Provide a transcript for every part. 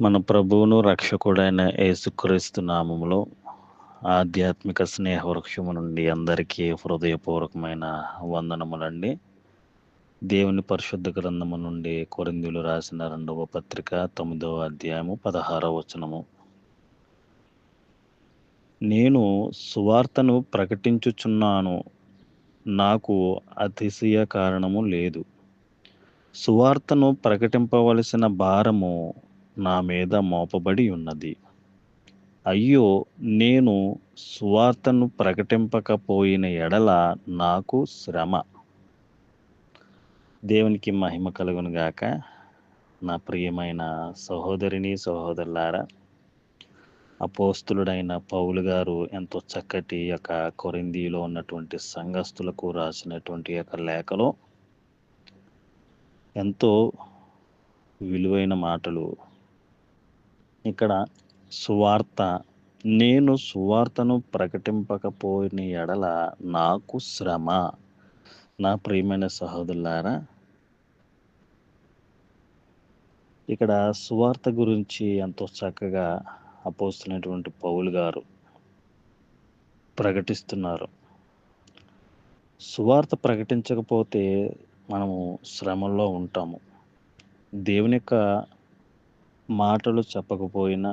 మన ప్రభువును రక్షకుడైన యేసుక్రీస్తు నామములో ఆధ్యాత్మిక స్నేహ వృక్షము నుండి అందరికీ హృదయపూర్వకమైన వందనములండి. దేవుని పరిశుద్ధ గ్రంథము నుండి కొరిందులు రాసిన రెండవ పత్రిక తొమ్మిదవ అధ్యాయము పదహారవ వచనము. నేను సువార్తను ప్రకటించుచున్నాను నాకు అతిశయ కారణము లేదు. సువార్తను ప్రకటింపవలసిన భారము నా మీద మోపబడి ఉన్నది. అయ్యో నేను సువార్తను ప్రకటింపకపోయిన ఎడల నాకు శ్రమ. దేవునికి మహిమ కలుగునుగాక నా ప్రియమైన సహోదరిని సహోదరులారా అపోస్తులుడైన పౌలు గారు ఎంతో చక్కటి యొక్క కొరిందీలో ఉన్నటువంటి సంఘస్థులకు రాసినటువంటి యొక్క లేఖలో ఎంతో విలువైన మాటలు ఇక్కడ సువార్త. నేను సువార్తను ప్రకటింపకపోయిన ఎడల నాకు శ్రమ. నా ప్రియమైన సహోదరులారా ఇక్కడ సువార్త గురించి ఎంతో చక్కగా అపోస్తున్నటువంటి పౌలు గారు ప్రకటిస్తున్నారు. సువార్త ప్రకటించకపోతే మనము శ్రమల్లో ఉంటాము. దేవుని యొక్క మాటలు చెప్పకపోయినా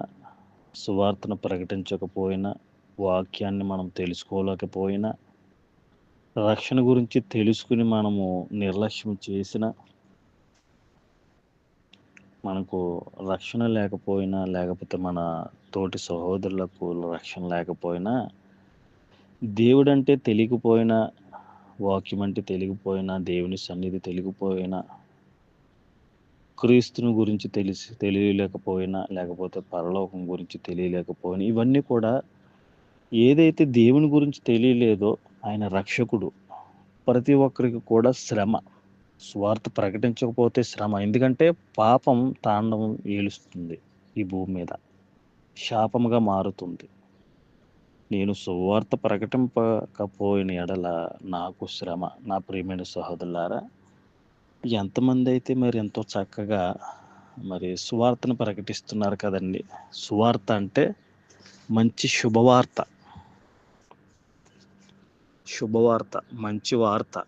సువార్తను ప్రకటించకపోయినా వాక్యాన్ని మనం తెలుసుకోలేకపోయినా రక్షణ గురించి తెలుసుకుని మనము నిర్లక్ష్యం చేసిన మనకు రక్షణ లేకపోయినా లేకపోతే మన తోటి సహోదరులకు రక్షణ లేకపోయినా దేవుడంటే తెలియకపోయినా వాక్యం అంటే తెలియకపోయినా దేవుని సన్నిధి తెలియకపోయినా క్రీస్తుని గురించి తెలిసి తెలియలేకపోయినా లేకపోతే పరలోకం గురించి తెలియలేకపోయినా ఇవన్నీ కూడా ఏదైతే దేవుని గురించి తెలియలేదో ఆయన రక్షకుడు. ప్రతి ఒక్కరికి కూడా శ్రమ. స్వార్థ ప్రకటించకపోతే శ్రమ. ఎందుకంటే పాపం తాండవం ఏలుస్తుంది ఈ భూమి మీద. శాపముగా మారుతుంది. నేను సువార్త ప్రకటింపకపోయిన ఎడల నాకు శ్రమ. నా ప్రియమైన సహోదరులారా ఎంతమంది అయితే మరి ఎంతో చక్కగా మరి సువార్తను ప్రకటిస్తున్నారు కదండి. సువార్త అంటే మంచి శుభవార్త. శుభవార్త మంచి వార్త.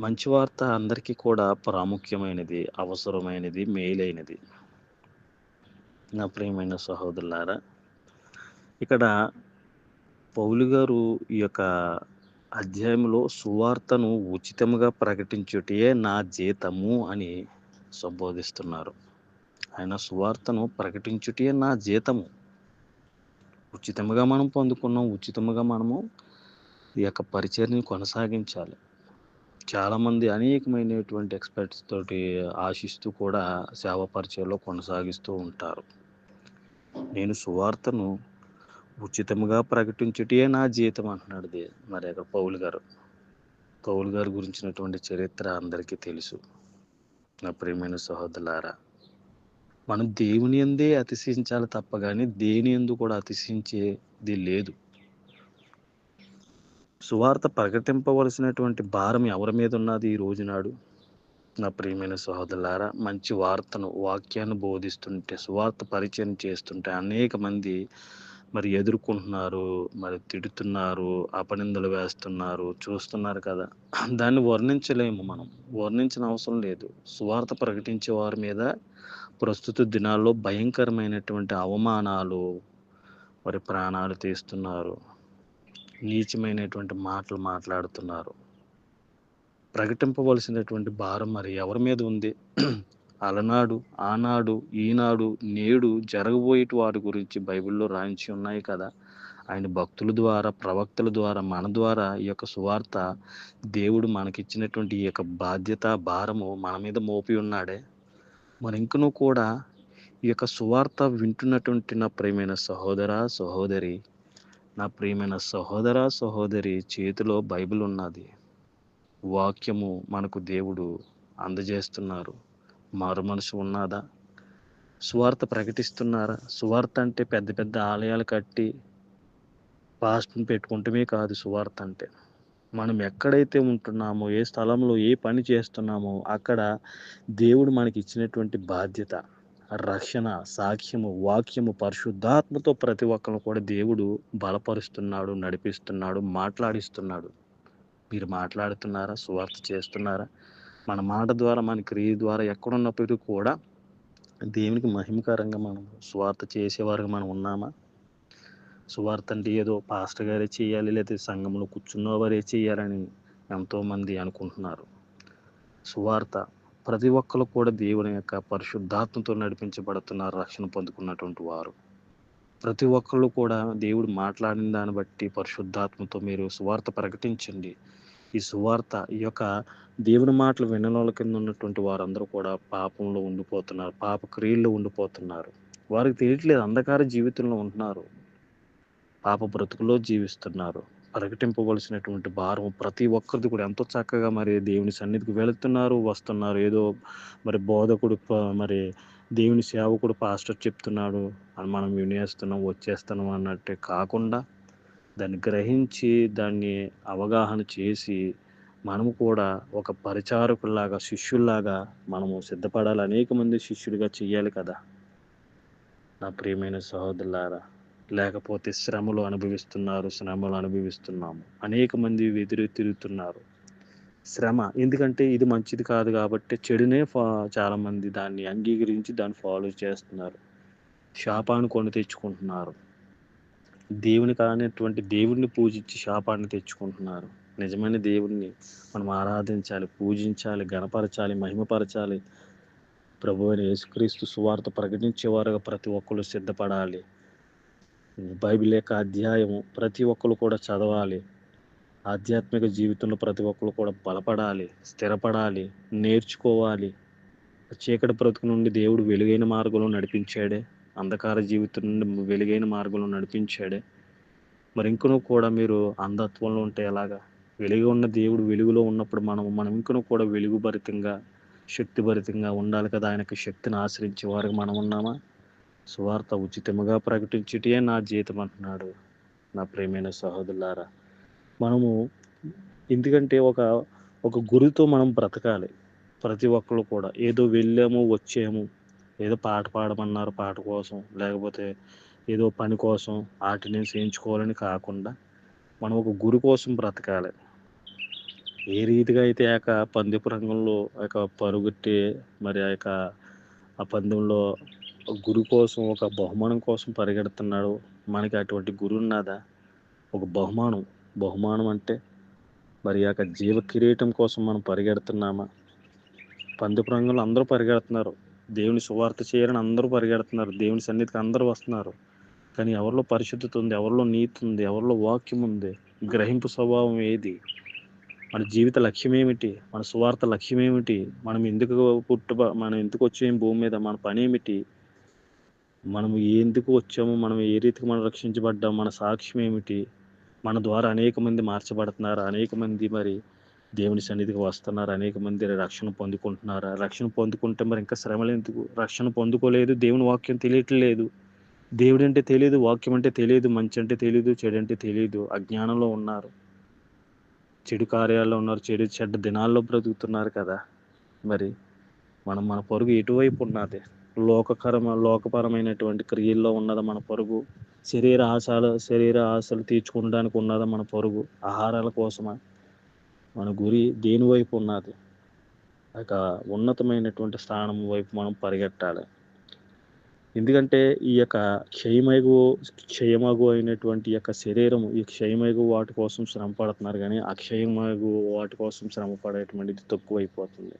మంచి వార్త అందరికీ కూడా ప్రాముఖ్యమైనది అవసరమైనది మేలైనది. నా ప్రియమైన సహోదరులారా ఇక్కడ పౌలు గారు ఈ యొక్క అధ్యాయంలో సువార్తను ఉచితముగా ప్రకటించుటే నా జీతము అని సంబోధిస్తున్నారు. ఆయన సువార్తను ప్రకటించుటే నా జీతము. ఉచితముగా మనం పొందుకున్నాం ఉచితముగా మనము ఈ యొక్క పరిచర్ని కొనసాగించాలి. చాలామంది అనేకమైనటువంటి ఎక్స్పర్ట్స్ తోటి ఆశిస్తూ కూడా సేవ పరిచయలో కొనసాగిస్తూ ఉంటారు. నేను సువార్తను ఉచితముగా ప్రకటించుటే నా జీతం అంటున్నాడు దే మరి అక్కడ పౌలు గారు. పౌలు గారు గురించినటువంటి చరిత్ర అందరికీ తెలుసు. నా ప్రియమైన సహోదరులారా మనం దేవుని ఎందే అతిశయించాలి తప్ప కానీ దేని ఎందు కూడా అతిశయించేది లేదు. సువార్త ప్రకటింపవలసినటువంటి భారం ఎవరి మీద ఉన్నది ఈ రోజు నాడు? నా ప్రియమైన సహోదరులారా మంచి వార్తను వాక్యాన్ని బోధిస్తుంటే సువార్త పరిచయం చేస్తుంటే అనేక మంది మరి ఎదుర్కొంటున్నారు మరి తిడుతున్నారు అపనిందలు వేస్తున్నారు చూస్తున్నారు కదా. దాన్ని వర్ణించలేము మనం. వర్ణించిన అవసరం లేదు. సువార్త ప్రకటించే వారి మీద ప్రస్తుత దినాల్లో భయంకరమైనటువంటి అవమానాలు మరి ప్రాణాలు తీస్తున్నారు. నీచమైనటువంటి మాటలు మాట్లాడుతున్నారు. ప్రకటింపవలసినటువంటి భారం మరి ఎవరి మీద ఉంది? అలనాడు ఆనాడు ఈనాడు నేడు జరగబోయేటి వారి గురించి బైబిల్లో రాయించి ఉన్నాయి కదా. ఆయన భక్తుల ద్వారా ప్రవక్తల ద్వారా మన ద్వారా ఈ యొక్క సువార్త దేవుడు మనకిచ్చినటువంటి ఈ యొక్క బాధ్యత భారము మన మీద మోపి ఉన్నాడే. మరి ఇంకనూ కూడా ఈ యొక్క సువార్త వింటున్నటువంటి నా ప్రియమైన సహోదర సహోదరి నా ప్రియమైన సహోదర సహోదరి చేతిలో బైబిల్ ఉన్నది వాక్యము మనకు దేవుడు అందజేస్తున్నారు. మారు మనసు ఉన్నదా? సువార్త ప్రకటిస్తున్నారా? సువార్త అంటే పెద్ద పెద్ద ఆలయాలు కట్టి పాస్ట్ని పెట్టుకుంటమే కాదు సువార్త అంటే. మనం ఎక్కడైతే ఉంటున్నామో ఏ స్థలంలో ఏ పని చేస్తున్నామో అక్కడ దేవుడు మనకి ఇచ్చినటువంటి బాధ్యత రక్షణ సాక్ష్యము వాక్యము పరిశుద్ధాత్మతో ప్రతి ఒక్కరు కూడా దేవుడు బలపరుస్తున్నాడు నడిపిస్తున్నాడు మాట్లాడిస్తున్నాడు. మీరు మాట్లాడుతున్నారా? సువార్త చేస్తున్నారా? మన మాట ద్వారా మన క్రియ ద్వారా ఎక్కడున్నప్పటికీ కూడా దేవునికి మహిమకరంగా మనం సువార్త చేసేవారుగా మనం ఉన్నామా? సువార్త అంటే ఏదో పాస్టర్ గారే చేయాలి లేదా సంఘంలో కూర్చున్న వారే చేయాలని ఎంతోమంది అనుకుంటున్నారు. సువార్త ప్రతి ఒక్కరు కూడా దేవుని యొక్క పరిశుద్ధాత్మతో నడిపించబడుతున్నారు రక్షణ పొందుకున్నటువంటి వారు. ప్రతి ఒక్కళ్ళు కూడా దేవుడు మాట్లాడిన దాన్ని బట్టి పరిశుద్ధాత్మతో మీరు సువార్త ప్రకటించండి. ఈ సువార్త ఈ యొక్క దేవుని మాటలు వినలోల కింద ఉన్నటువంటి వారందరూ కూడా పాపంలో ఉండిపోతున్నారు పాప క్రియల్లో ఉండిపోతున్నారు. వారికి తెలియట్లేదు అంధకార జీవితంలో ఉంటున్నారు. పాప బ్రతుకులో జీవిస్తున్నారు. ప్రకటింపవలసినటువంటి భారం ప్రతి ఒక్కరిది కూడా ఎంతో చక్కగా మరి దేవుని సన్నిధికి వెళుతున్నారు వస్తున్నారు. ఏదో మరి బోధకుడు మరి దేవుని సేవకుడు పాస్టర్ చెప్తున్నాడు అని మనం వినేస్తున్నాం వచ్చేస్తున్నాం అన్నట్టే కాకుండా దాన్ని గ్రహించి దాన్ని అవగాహన చేసి మనము కూడా ఒక పరిచారకుల్లాగా శిష్యుల్లాగా మనము సిద్ధపడాలి. అనేక మంది శిష్యుడిగా చెయ్యాలి కదా. నా ప్రియమైన సహోదరులారా లేకపోతే శ్రమలు అనుభవిస్తున్నారు శ్రమలు అనుభవిస్తున్నాము. అనేక మంది ఎదురు తిరుగుతున్నారు. శ్రమ ఎందుకంటే ఇది మంచిది కాదు కాబట్టి చెడునే ఫా చాలామంది దాన్ని అంగీకరించి దాన్ని ఫాలో చేస్తున్నారు. శాపాన్ని కొని తెచ్చుకుంటున్నారు. దేవుని కానటువంటి దేవుడిని పూజించి శాపాన్ని తెచ్చుకుంటున్నారు. నిజమైన దేవుడిని మనం ఆరాధించాలి పూజించాలి గణపరచాలి మహిమపరచాలి. ప్రభు అయిన యేసుక్రీస్తు సువార్త ప్రకటించేవారుగా ప్రతి ఒక్కరు సిద్ధపడాలి. బైబిల్ యొక్క అధ్యాయము ప్రతి ఒక్కరు కూడా చదవాలి. ఆధ్యాత్మిక జీవితంలో ప్రతి ఒక్కరు కూడా బలపడాలి స్థిరపడాలి నేర్చుకోవాలి. చీకటి బ్రతుకు నుండి దేవుడు వెలుగైన మార్గంలో నడిపించాడే. అంధకార జీవితం నుండి వెలుగైన మార్గంలో నడిపించాడే. మరి ఇంకనూ కూడా మీరు అంధత్వంలో ఉంటే ఎలాగా? వెలుగు ఉన్న దేవుడు వెలుగులో ఉన్నప్పుడు మనం మనం ఇంకనూ కూడా వెలుగుభరితంగా శక్తిభరితంగా ఉండాలి కదా? ఆయనకి శక్తిని ఆశ్రయించే వారికి మనం ఉన్నామా? సువార్త ఉచితముగా ప్రకటించుటే నా జీతం అంటున్నాడు నా ప్రేమైన సహోదరులారా. మనము ఎందుకంటే ఒక ఒక గురితో మనం బ్రతకాలి. ప్రతి ఒక్కరు కూడా ఏదో వెళ్ళాము వచ్చాము ఏదో పాట పాడమన్నారు పాట కోసం లేకపోతే ఏదో పని కోసం వాటిని వేయించుకోవాలని కాకుండా మనం ఒక గురి కోసం బ్రతకాలి. ఏ రీతిగా అయితే ఆ యొక్క పందెపు రంగంలో ఆ యొక్క పరుగెట్టి మరి ఆ యొక్క ఆ పందెంలో గురు కోసం ఒక బహుమానం కోసం పరిగెడుతున్నాడు మనకి అటువంటి గురువు ఉన్నదా? ఒక బహుమానం. బహుమానం అంటే మరి ఆ యొక్క జీవ కిరీటం కోసం మనం పరిగెడుతున్నామా? పందెపు రంగంలో అందరూ పరిగెడుతున్నారు. దేవుని సువార్త చేయాలని అందరూ పరిగెడుతున్నారు. దేవుని సన్నిధికి అందరూ వస్తున్నారు. కానీ ఎవరిలో పరిశుద్ధత ఉంది? ఎవరిలో నీతి ఉంది? ఎవరిలో వాక్యం ఉంది? గ్రహింపు స్వభావం ఏది? మన జీవిత లక్ష్యం ఏమిటి మన సువార్త లక్ష్యం ఏమిటి మనం ఎందుకు పుట్టు మనం ఎందుకు వచ్చాము భూమి మీద? మన పని ఏమిటి మనం ఎందుకు వచ్చాము? మనం ఏ రీతికి మనం రక్షించబడ్డాము మన సాక్ష్యం ఏమిటి మన ద్వారా అనేక మంది మార్చబడుతున్నారు. అనేక మంది మరి దేవుని సన్నిధికి వస్తున్నారు అనేక మంది రక్షణ పొందుకుంటున్నారు. రక్షణ పొందుకుంటే మరి ఇంకా శ్రమలు ఎందుకు? రక్షణ పొందుకోలేదు దేవుని వాక్యం తెలియట్లేదు దేవుడు అంటే తెలియదు వాక్యం అంటే తెలియదు మంచి అంటే తెలియదు చెడు అంటే తెలియదు. అజ్ఞానంలో ఉన్నారు. చెడు కార్యాల్లో ఉన్నారు చెడు చెడ్డ దినాల్లో బ్రతుకుతున్నారు కదా. మరి మనం మన పొరుగు ఎటువైపు ఉన్నది? లోకకరమ లోకపరమైనటువంటి క్రియల్లో ఉన్నదా మన పొరుగు. శరీర ఆశలు శరీర ఆశలు తీర్చుకోవడానికి ఉన్నదా మన పొరుగు. ఆహారాల కోసమా? మన గురి దేని వైపు ఉన్నది? ఒక ఉన్నతమైనటువంటి స్థానం వైపు మనం పరిగెట్టాలి. ఎందుకంటే ఈ యొక్క క్షయమగు క్షయమగు అయినటువంటి యొక్క శరీరం ఈ క్షయమగు వాటి కోసం శ్రమ పడుతున్నారు కానీ అక్షయమగు వాటి కోసం శ్రమ పడేటువంటిది తక్కువైపోతుంది.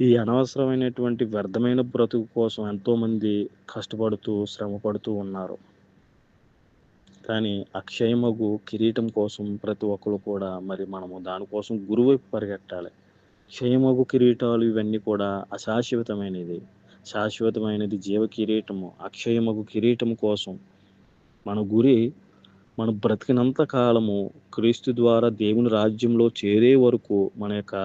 ఈ అనవసరమైనటువంటి వ్యర్థమైన బ్రతుకు కోసం ఎంతోమంది కష్టపడుతూ శ్రమ పడుతూ ఉన్నారు. కానీ అక్షయమగు కిరీటం కోసం ప్రతి ఒక్కరు కూడా మరి మనము దానికోసం గురువైపు పరిగెట్టాలి. క్షయమగు కిరీటాలు ఇవన్నీ కూడా అశాశ్వతమైనది. శాశ్వతమైనది జీవ కిరీటము. అక్షయమగు కిరీటం కోసం మన గురి మన బ్రతికినంత కాలము క్రీస్తు ద్వారా దేవుని రాజ్యంలో చేరే వరకు మన యొక్క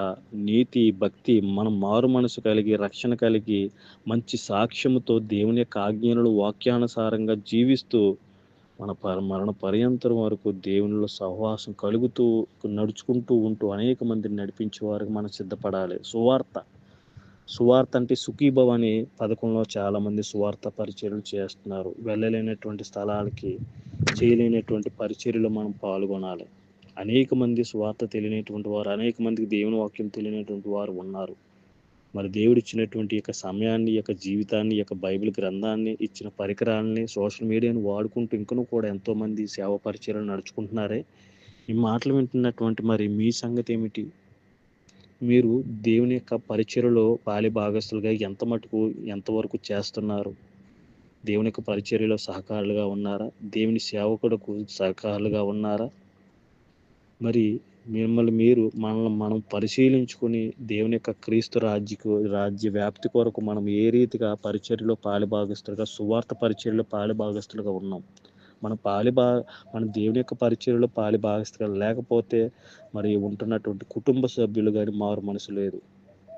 నీతి భక్తి మనం మారు మనసు కలిగి రక్షణ కలిగి మంచి సాక్ష్యముతో దేవుని యొక్క ఆజ్ఞలను వాక్యానుసారంగా జీవిస్తూ మన పర మరణ పర్యంతరం వరకు దేవునిలో సహవాసం కలుగుతూ నడుచుకుంటూ ఉంటూ అనేక మందిని నడిపించే వారికి మనం సిద్ధపడాలి. సువార్త. సువార్త అంటే సుఖీభవ అనే పథకంలో చాలామంది సువార్త పరిచర్యలు చేస్తున్నారు. వెళ్ళలేనటువంటి స్థలాలకి చేయలేనటువంటి పరిచర్యలు మనం పాల్గొనాలి. అనేక మంది సువార్త తెలియనటువంటి వారు అనేక మందికి దేవుని వాక్యం తెలియనటువంటి వారు ఉన్నారు. మరి దేవుడు ఇచ్చినటువంటి యొక్క సమయాన్ని యొక్క జీవితాన్ని యొక్క బైబిల్ గ్రంథాన్ని ఇచ్చిన పరికరాలని సోషల్ మీడియాని వాడుకుంటూ ఇంకను కూడా ఎంతోమంది సేవ పరిచయాలు నడుచుకుంటున్నారే. ఈ మాటలు వింటున్నటువంటి మరి మీ సంగతి ఏమిటి? మీరు దేవుని యొక్క పరిచయలో పాలి భాగస్తులుగా ఎంత మటుకు ఎంతవరకు చేస్తున్నారు? దేవుని యొక్క పరిచర్యలో సహకారులుగా ఉన్నారా? దేవుని సేవకుడుకు సహకారులుగా ఉన్నారా? మరి మిమ్మల్ని మీరు మనల్ని మనం పరిశీలించుకుని దేవుని యొక్క క్రీస్తు రాజ్యకు రాజ్య వ్యాప్తి కొరకు మనం ఏ రీతిగా పరిచర్యలో పాలిభాగస్తులుగా సువార్త పరిచర్యలో పాలిభాగస్తులుగా ఉన్నాం. మన పాలిభా మన దేవుని యొక్క పరిచర్యలో పాలిభాగస్తులుగా లేకపోతే మరి ఉంటున్నటువంటి కుటుంబ సభ్యులు కానీ మారు మనసు లేదు.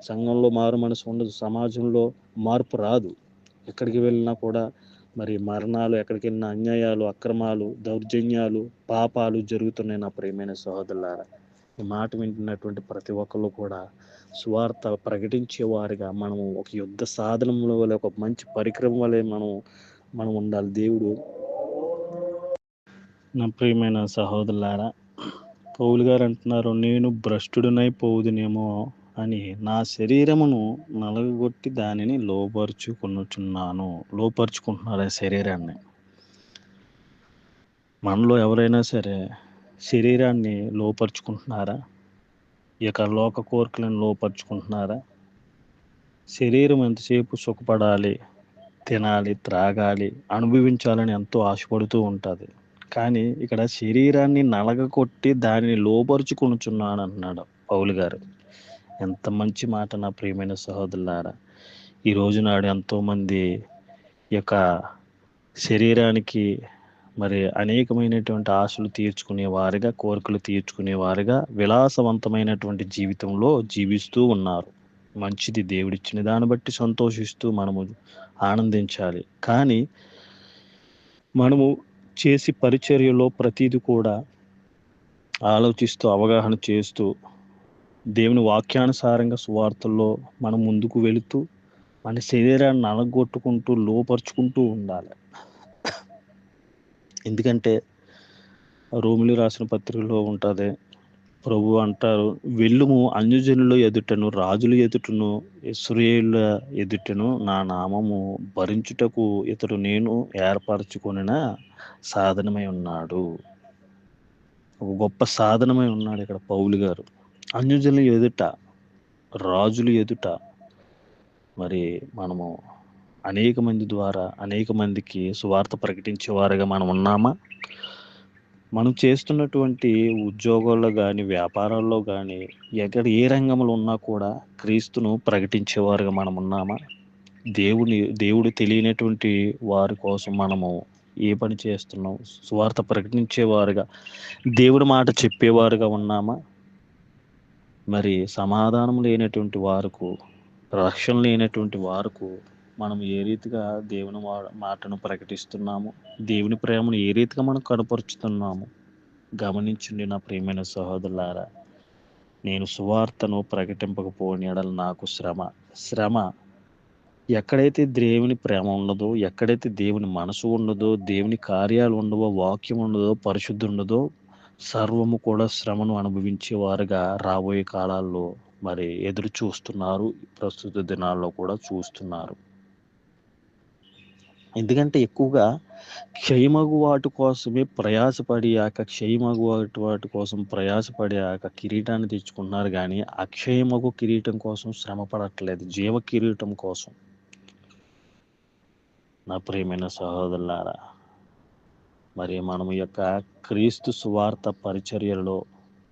సంఘంలో మారు మనసు ఉండదు. సమాజంలో మార్పు రాదు. ఎక్కడికి వెళ్ళినా కూడా మరి మరణాలు ఎక్కడికి వెళ్ళినా అన్యాయాలు అక్రమాలు దౌర్జన్యాలు పాపాలు జరుగుతున్నాయి నా ప్రియమైన సహోదరులారా. ఈ మాట వింటున్నటువంటి ప్రతి ఒక్కళ్ళు కూడా స్వార్థ ప్రకటించేవారిగా మనము ఒక యుద్ధ సాధనంలో వల్ల ఒక మంచి పరికరం వలె మనం మనం ఉండాలి. దేవుడు నా ప్రియమైన సహోదరులారా పౌలు గారు అంటున్నారు నేను భ్రష్టుడినై పోదునేమో అని నా శరీరమును నలగొట్టి దానిని లోపరుచుకునుచున్నాను. లోపరుచుకుంటున్నారు ఆ శరీరాన్ని? మనలో ఎవరైనా సరే శరీరాన్ని లోపరుచుకుంటున్నారా? ఈ యొక్క లోక కోరికలను లోపరుచుకుంటున్నారా? శరీరం ఎంతసేపు సుఖపడాలి తినాలి త్రాగాలి అనుభవించాలని ఎంతో ఆశపడుతూ ఉంటుంది. కానీ ఇక్కడ శరీరాన్ని నలగకొట్టి దానిని లోపరుచుకొనుచున్నాను అంటున్నాడు పౌలు గారు. ఎంత మంచి మాట నా ప్రియమైన సహోదరులారా. ఈ రోజు నాడు ఎంతోమంది యొక్క శరీరానికి మరి అనేకమైనటువంటి ఆశలు తీర్చుకునే వారిగా కోరికలు తీర్చుకునే వారిగా విలాసవంతమైనటువంటి జీవితంలో జీవిస్తూ ఉన్నారు. మంచిది దేవుడిచ్చిన దాన్ని బట్టి సంతోషిస్తూ మనము ఆనందించాలి. కానీ మనము చేసి పరిచర్యలో ప్రతిదీ కూడా ఆలోచిస్తూ అవగాహన చేస్తూ దేవుని వాక్యానుసారంగా సువార్తల్లో మనం ముందుకు వెళుతూ మన శరీరాన్ని నలగొట్టుకుంటూ లోపరుచుకుంటూ ఉండాలి. ఎందుకంటే రోములు రాసిన పత్రికలో ఉంటుంది ప్రభు అంటారు వెళ్ళుము అన్యజనుల ఎదుటను రాజుల ఎదుటను ఇస్రాయేళ్ళ ఎదుటను నా నామము భరించుటకు ఇతడు నేను ఏర్పరచుకొనిన సాధనమై ఉన్నాడు. ఒక గొప్ప సాధనమై ఉన్నాడు ఇక్కడ పౌలు గారు. అన్యజనుల ఎదుట రాజుల ఎదుట మరి మనము అనేక మంది ద్వారా అనేక మందికి సువార్త ప్రకటించేవారుగా మనం ఉన్నామా? మనం చేస్తున్నటువంటి ఉద్యోగాల్లో కానీ వ్యాపారాల్లో కానీ ఎక్కడ ఏ రంగంలో ఉన్నా కూడా క్రీస్తును ప్రకటించేవారుగా మనం ఉన్నామా? దేవుని దేవుడు తెలియనటువంటి వారి కోసం మనము ఏ పని చేస్తున్నాం? సువార్త ప్రకటించేవారుగా దేవుడి మాట చెప్పేవారుగా ఉన్నామా? మరి సమాధానం లేనటువంటి వారుకు రక్షణ లేనటువంటి వారుకు మనం ఏ రీతిగా దేవుని మాటను ప్రకటిస్తున్నాము? దేవుని ప్రేమను ఏ రీతిగా మనం కనపరుచుతున్నాము? గమనించండి నా ప్రియమైన సహోదరులారా నేను సువార్తను ప్రకటింపకపోనియడం నాకు శ్రమ. శ్రమ ఎక్కడైతే దేవుని ప్రేమ ఉండదో ఎక్కడైతే దేవుని మనసు ఉండదో దేవుని కార్యాలు ఉండవో వాక్యం ఉండదో పరిశుద్ధి ఉండదో సర్వము కూడా శ్రమను అనుభవించే వారుగా రాబోయే కాలాల్లో మరి ఎదురు చూస్తున్నారు ప్రస్తుత దినాల్లో కూడా చూస్తున్నారు. ఎందుకంటే ఎక్కువగా క్షయమగు వాటి కోసమే ప్రయాసపడియాక క్షయమగు వాటి వాటి కోసం ప్రయాసపడియాక కిరీటాన్ని తెచ్చుకున్నారు కానీ అక్షయమగు కిరీటం కోసం శ్రమ పడట్లేదు జీవ కిరీటం కోసం. నా ప్రియమైన సహోదరులారా మరి మనం యొక్క క్రీస్తు సువార్త పరిచర్యలో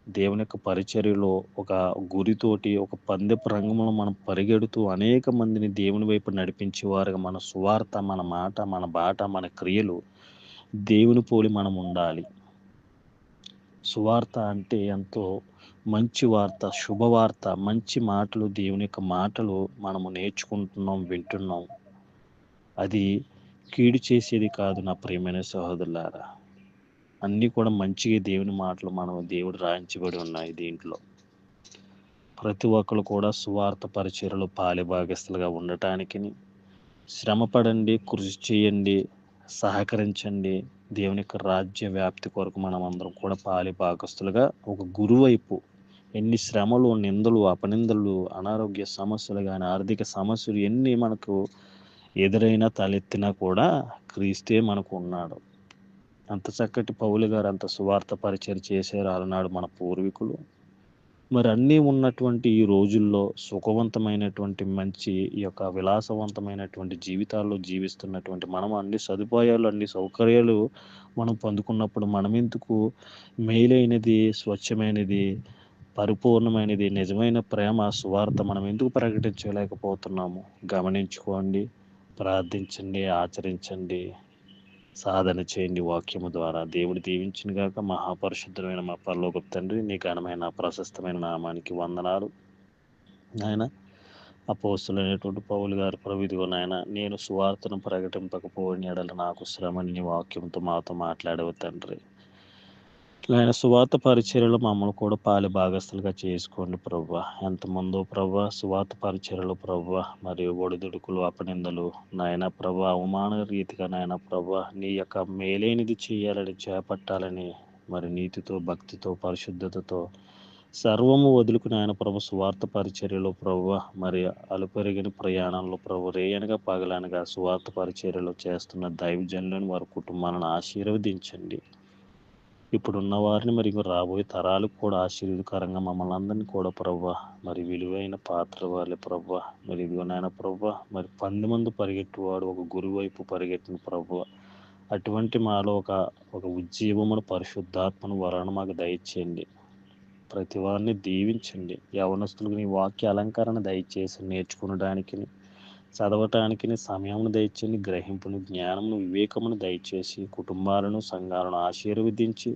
దేవుని యొక్క పరిచర్యలో ఒక గురితోటి ఒక పందెపు రంగంలో మనం పరిగెడుతూ అనేక మందిని దేవుని వైపు నడిపించే వారుగా మన సువార్త మన మాట మన బాట మన క్రియలు దేవుని పోలి మనం ఉండాలి. సువార్త అంటే ఎంతో మంచి వార్త శుభవార్త మంచి మాటలు దేవుని యొక్క మాటలు మనము నేర్చుకుంటున్నాం వింటున్నాం. అది కీడు చేసేది కాదు నా ప్రియమైన సహోదరులారా. అన్నీ కూడా మంచిగా దేవుని మాటలు మనం దేవుడు రాయించబడి ఉన్నాయి దీంట్లో. ప్రతి ఒక్కరు కూడా సువార్త పరిచయలు పాలిభాగస్తులుగా ఉండటానికి శ్రమపడండి కృషి చేయండి సహకరించండి. దేవుని యొక్క రాజ్య వ్యాప్తి కొరకు మనం అందరం కూడా పాలిభాగస్తులుగా ఒక గురువైపు ఎన్ని శ్రమలు నిందలు అపనిందలు అనారోగ్య సమస్యలు కానీ ఆర్థిక సమస్యలు ఎన్ని మనకు ఎదురైనా తలెత్తినా కూడా క్రీస్తే మనకు ఉన్నాడు అంత చక్కటి పౌలు గారు అంత సువార్త పరిచయం చేశారు అలనాడు మన పూర్వీకులు. మరి అన్నీ ఉన్నటువంటి ఈ రోజుల్లో సుఖవంతమైనటువంటి మంచి ఈ యొక్క విలాసవంతమైనటువంటి జీవితాల్లో జీవిస్తున్నటువంటి మనం అన్ని సదుపాయాలు అన్ని సౌకర్యాలు మనం పొందుకున్నప్పుడు మనమెందుకు మేలైనది స్వచ్ఛమైనది పరిపూర్ణమైనది నిజమైన ప్రేమ సువార్త మనం ఎందుకు ప్రకటించలేకపోతున్నాము? గమనించుకోండి. ప్రార్థించండి ఆచరించండి సాధన చేయండి వాక్యము ద్వారా. దేవుడు దీవించిన గాక మహాపరిశుద్ధమైన మా పరలోక తండ్రి నీ ఘనమైన ప్రశస్తమైన నామానికి వందనాలు. నాయన అపోస్తులైనటువంటి పౌలు గారు ప్రవిధిగో నాయన నేను సువార్తను ప్రకటింపకపోయిన ఎడల నాకు శ్రమని నీ వాక్యంతో మాతో మాట్లాడవు తండ్రి. ఆయన సువాత పరిచర్యలు మమ్మల్ని కూడా పాలి భాగస్తులుగా చేసుకోండి ప్రవ్వ ఎంతమందో ప్రవ్వ సువాత పరిచర్యలు ప్రవ్వ మరియు ఒడిదుడుకులు అపనిందలు. నాయన ప్రభ అవమాన రీతిగా నాయన ప్రభ నీ యొక్క మేలైనది చేయాలని చేపట్టాలని మరి నీతితో భక్తితో పరిశుద్ధతతో సర్వము వదులుకుని ఆయన ప్రభు సువార్త పరిచర్యలో ప్రభు మరి అలుపెరిగిన ప్రయాణంలో ప్రభు రేయనగా పగలనగా సువార్త పరిచర్యలో చేస్తున్న దైవజనులను వారి కుటుంబాలను ఆశీర్వదించండి. ఇప్పుడున్న వారిని మరి రాబోయే తరాలకు కూడా ఆశీర్వదకరంగా మమ్మల్ని అందరినీ కూడా ప్రవ్వ. మరి విలువైన పాత్ర వాళ్ళే ప్రవ్వ. మరి ఇదిగో నాయన ప్రవ్వ. మరి పంది మంది పరిగెట్టువాడు ఒక గురువు వైపు పరిగెట్టిన ప్రవ్వ. అటువంటి మాలో ఒక ఒక ఉజ్జీవమును పరిశుద్ధాత్మను వరణ మాకు దయచేయండి. ప్రతి వారిని దీవించండి. యవనస్తులకు నీ వాక్య అలంకరణ దయచేసి నేర్చుకునడానికి చదవటానికి సమయమును దయచేయండి. గ్రహింపును జ్ఞానమును వివేకమును దయచేసి కుటుంబాలను సంఘాలను ఆశీర్వదించి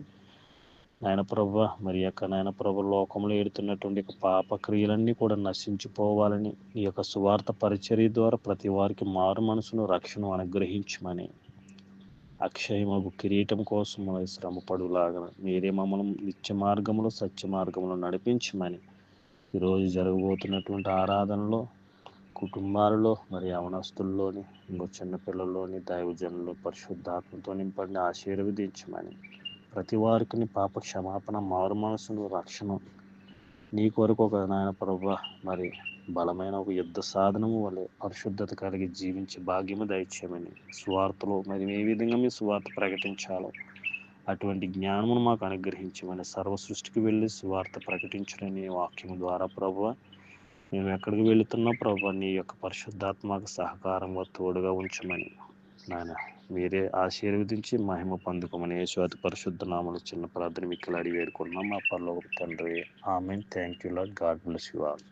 నాయన ప్రభ మరి యొక్క నాయన ప్రభ లోకంలో ఏడుతున్నటువంటి యొక్క పాప క్రియలన్నీ కూడా నశించిపోవాలని ఈ యొక్క సువార్త పరిచర్య ద్వారా ప్రతి వారికి మారు మనసును రక్షణ అనుగ్రహించమని అక్షయమగు కిరీటం కోసం శ్రమపడులాగా మీరే మమ్మల్ని నిత్య మార్గములో సత్య మార్గములో నడిపించమని ఈరోజు జరగబోతున్నటువంటి ఆరాధనలో కుటుంబాలలో మరి యవనస్తుల్లోని ఇంకో చిన్నపిల్లల్లోని దైవజనులు పరిశుద్ధాత్మతో నింపండి ఆశీర్వదించమని ప్రతి వారికి పాప క్షమాపణ మారు మనసును రక్షణ. నీ కొరకు ఒక నాయన ప్రభు మరి బలమైన ఒక యుద్ధ సాధనము వలె పరిశుద్ధత కలిగి జీవించే భాగ్యము దయచేయమని స్వార్థలో మరి ఏ విధంగా మీ స్వార్థ ప్రకటించాలో అటువంటి జ్ఞానమును మాకు అనుగ్రహించమని సర్వ సృష్టికి వెళ్ళి స్వార్థ ప్రకటించడని వాక్యం ద్వారా ప్రభు మేము ఎక్కడికి వెళుతున్నా ప్రభు నీ యొక్క పరిశుద్ధాత్మక సహకారంగా తోడుగా ఉంచమని నాయన మీరే ఆశీర్వదించి మహిమ పొందుకోమని యేసువాతి పరిశుద్ధ నామలు చిన్న ప్రార్థన మిక్కలు అడిగి వేడుకున్నాం మా పర్లో తండ్రి. Amen. Thank you lord God bless you all